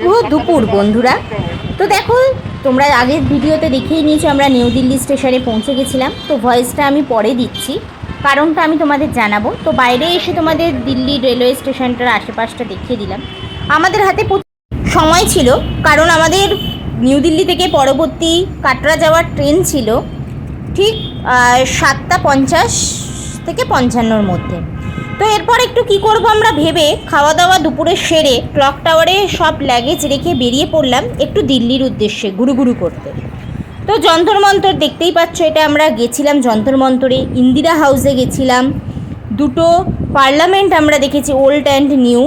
শুভ দুপুর, বন্ধুরা। তো দেখো, তোমরা আগের ভিডিওতে দেখেই নিয়েছো আমরা নিউ দিল্লি স্টেশনে পৌঁছে গেছিলাম। তো ভয়েসটা আমি পরে দিচ্ছি। কারণটা আমি তোমাদের জানাব। তো বাইরে এসে তোমাদের দিল্লি রেলওয়ে স্টেশনটার আশেপাশটা দেখিয়ে দিলাম। আমাদের হাতে সময় ছিল, কারণ আমাদের নিউ দিল্লি থেকে পরবর্তী কাটরা যাওয়ার ট্রেন ছিল ঠিক সাতটা পঞ্চাশ থেকে পঞ্চান্নর মধ্যে। তো এরপর একটু কি করব আমরা ভেবে খাওয়া দাওয়া দুপুরে সেরে ক্লক টাওয়ারে সব লাগেজ রেখে বেরিয়ে পড়লাম একটু দিল্লির উদ্দেশ্যে গুরু গুরু করতে। তো যন্তর মন্তর দেখতেই পাচ্ছ এটা আমরা গেছিলাম যন্তর মন্তরে ইন্দিরা হাউসে গেছিলাম। দুটো পার্লামেন্ট আমরা দেখেছি ওল্ড অ্যান্ড নিউ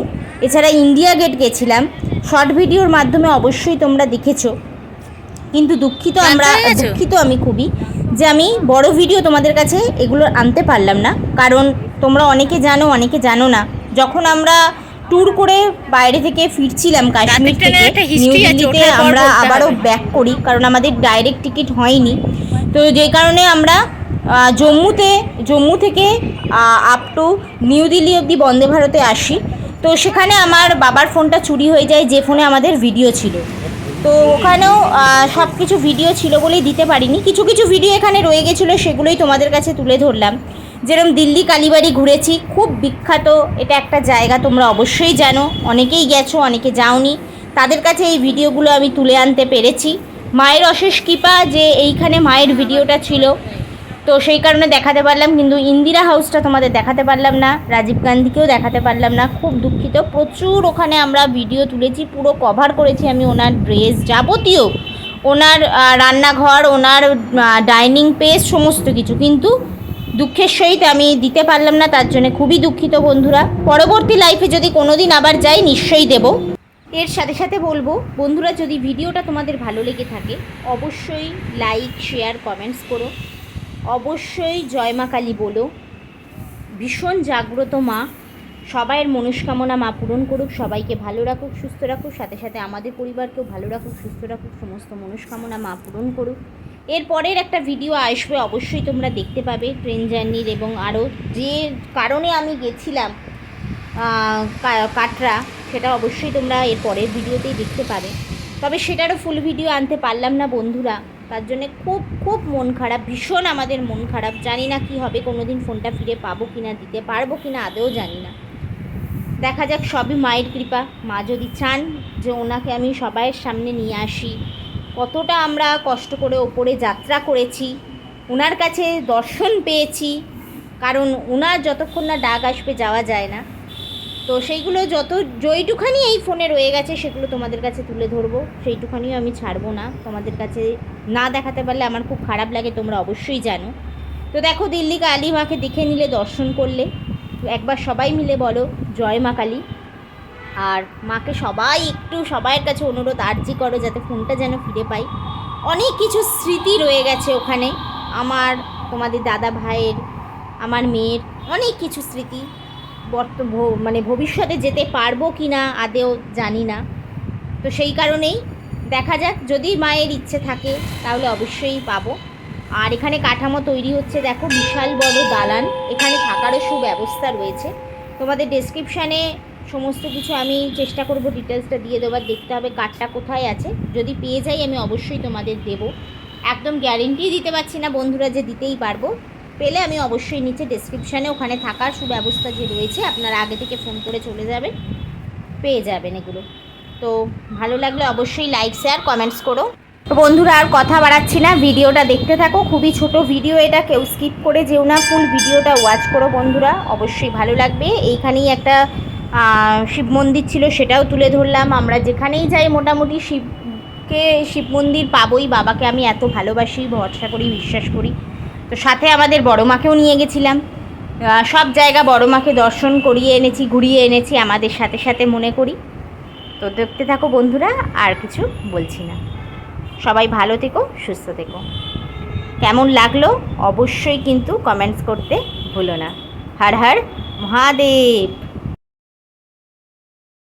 এছাড়া ইন্ডিয়া গেট গেছিলাম। শর্ট ভিডিওর মাধ্যমে অবশ্যই তোমরা দেখেছ। কিন্তু দুঃখিত আমরা? দুঃখিত আমি খুবই। যে আমি বড় ভিডিও তোমাদের কাছে এগুলো আনতে পারলাম না। কারণ তোমরা অনেকে জানো অনেকে জানো না। যখন আমরা ট্যুর করে বাইরে থেকে ফিরছিলাম কাশ্মীর থেকে নিউ দিল্লিতে আমরা আবারও ব্যাক করি কারণ আমাদের ডাইরেক্ট টিকিট হয়নি। তো যে কারণে আমরা জম্মুতে জম্মু থেকে আপ টু নিউ দিল্লি অবধি বন্দে ভারতে আসি। তো সেখানে আমার বাবার ফোনটা চুরি হয়ে যায় যে ফোনে আমাদের ভিডিও ছিল। তো ওখানেও সব কিছু ভিডিও ছিল বলেই দিতে পারিনি। কিছু কিছু ভিডিও এখানে রয়ে গেছিল, সেগুলোই তোমাদের কাছে তুলে ধরলাম। যেরকম দিল্লি কালীবাড়ি ঘুরেছি, খুব বিখ্যাত, এটা একটা জায়গা তোমরা অবশ্যই জানো। অনেকেই গেছো, অনেকে যাওনি। তাদের কাছে এই ভিডিওগুলো আমি তুলে আনতে পেরেছি। মায়ের অশেষ কৃপা যে এইখানে মায়ের ভিডিওটা ছিল। তো সেই কারণে দেখাতে পারলাম, কিন্তু ইন্দিরা হাউসটা তোমাদের দেখাতে পারলাম না, রাজীব গান্ধীকেও দেখাতে পারলাম না। খুব দুঃখিত। প্রচুর ওখানে আমরা ভিডিও তুলেছি, পুরো কভার করেছি আমি ওনার ড্রেস যাবতীয়। ওনার রান্নাঘর, ওনার ডাইনিং পেস সমস্ত কিছু। কিন্তু দুঃখের সহিত আমি দিতে পারলাম না, তার জন্য খুবই দুঃখিত বন্ধুরা। পরবর্তী লাইফে যদি কোনো দিন আবার যাই, নিশ্চয়ই দেবো। এর সাথে সাথে বলব, বন্ধুরা যদি ভিডিওটা তোমাদের ভালো লেগে থাকে, অবশ্যই লাইক শেয়ার কমেন্টস করো। অবশ্যই জয় মা কালী বলো। ভীষণ জাগ্রত মা। সবাইয়ের মনস্কামনা মা পূরণ করুক, সবাইকে ভালো রাখুক, সুস্থ রাখুক, সাথে সাথে আমাদের পরিবারকেও ভালো রাখুক, সুস্থ রাখুক, সমস্ত মনস্কামনা মা পূরণ করুক। এর পরের একটা ভিডিও আসবে, অবশ্যই তোমরা দেখতে পাবে ট্রেন জার্নির এবং আরও যে কারণে আমি গেছিলাম কাটরা, সেটা অবশ্যই তোমরা এর পরের ভিডিওতেই দেখতে পাবে। তবে সেটারও ফুল ভিডিও আনতে পারলাম না বন্ধুরা। তার জন্যে খুব খুব মন খারাপ, ভীষণ আমাদের মন খারাপ। জানি না কি হবে কোনো দিন ফোনটা ফিরে পাবো কি না দিতে পারব কি না আদেও জানি না। দেখা যাক, সবই মায়ের কৃপা। মা যদি চান যে ওনাকে আমি সবাইয়ের সামনে নিয়ে আসি। কতটা আমরা কষ্ট করে ওপরে যাত্রা করেছি, ওনার কাছে দর্শন পেয়েছি, কারণ ওনার যতক্ষণ না ডাক আসবে যাওয়া যায় না। তো সেইগুলো যত, যেইটুখানি এই ফোনে রয়ে গেছে সেগুলো তোমাদের কাছে তুলে ধরবো। সেইটুখানিও আমি ছাড়বো না। তোমাদের কাছে না দেখাতে পারলে আমার খুব খারাপ লাগে, তোমরা অবশ্যই জানো। তো দেখো, দিল্লি কালী মাকে দেখে নিলে, দর্শন করলে। একবার সবাই মিলে বলো, জয় মা কালী। আর মাকে সবাই একটু সবাইয়ের কাছে অনুরোধ, আর্জি করো যাতে ফোনটা যেন ফিরে পাই। অনেক কিছু স্মৃতি রয়ে গেছে ওখানে। আমার, তোমাদের দাদা ভাইয়ের, আমার মেয়ের অনেক কিছু স্মৃতি। বর্ত মানে ভবিষ্যতে যেতে পারব কি না আদেও জানি না। তো সেই কারণেই দেখা যাক, যদি মায়ের ইচ্ছে থাকে তাহলে অবশ্যই পাবো। আর এখানে কাঠামো তৈরি হচ্ছে, দেখো, বিশাল বড় দালান। এখানে থাকারও সুব্যবস্থা রয়েছে। তোমাদের ডেসক্রিপশানে সমস্ত কিছু আমি চেষ্টা করব ডিটেলসটা দিয়ে দেওয়ার। দেখতে হবে কার্ডটা কোথায় আছে। যদি পেয়ে যাই আমি অবশ্যই তোমাদের দেব। একদম গ্যারেন্টি দিতে পারছি না বন্ধুরা যে দিতেই পারব। পেলে আমি অবশ্যই নিচে ডেসক্রিপশানে ওখানে থাকার সুব্যবস্থা যে রয়েছে, আপনারা আগে থেকে ফোন করে চলে যাবেন, পেয়ে যাবেন এগুলো। তো ভালো লাগলে অবশ্যই লাইক শেয়ার কমেন্টস করো। তো বন্ধুরা, আর কথা বাড়াচ্ছি না, ভিডিওটা দেখতে থাকো। খুবই ছোট ভিডিও এটা, কেউ স্কিপ করে যেও না ফুল ভিডিওটা ওয়াচ করো বন্ধুরা, অবশ্যই ভালো লাগবে। এইখানেই একটা শিব মন্দির ছিল, সেটাও তুলে ধরলাম। আমরা যেখানেই যাই, মোটামুটি শিবকে, শিব মন্দির পাবোই, বাবাকে আমি এত ভালোবাসি, ভরসা করি, বিশ্বাস করি। তো সাথে আমাদের বড় মাকেও নিয়ে গেছিলাম। সব জায়গা বড় মাকে দর্শন করিয়ে এনেছি, ঘুরিয়ে এনেছি, আমাদের সাথে সাথে মনে করি। তো দেখতে থাকো বন্ধুরা, আর কিছু বলছি না। সবাই ভালো থেকো, সুস্থ থেকো। কেমন লাগল অবশ্যই কিন্তু কমেন্টস করতে ভুলো না। হর হর মহাদেব!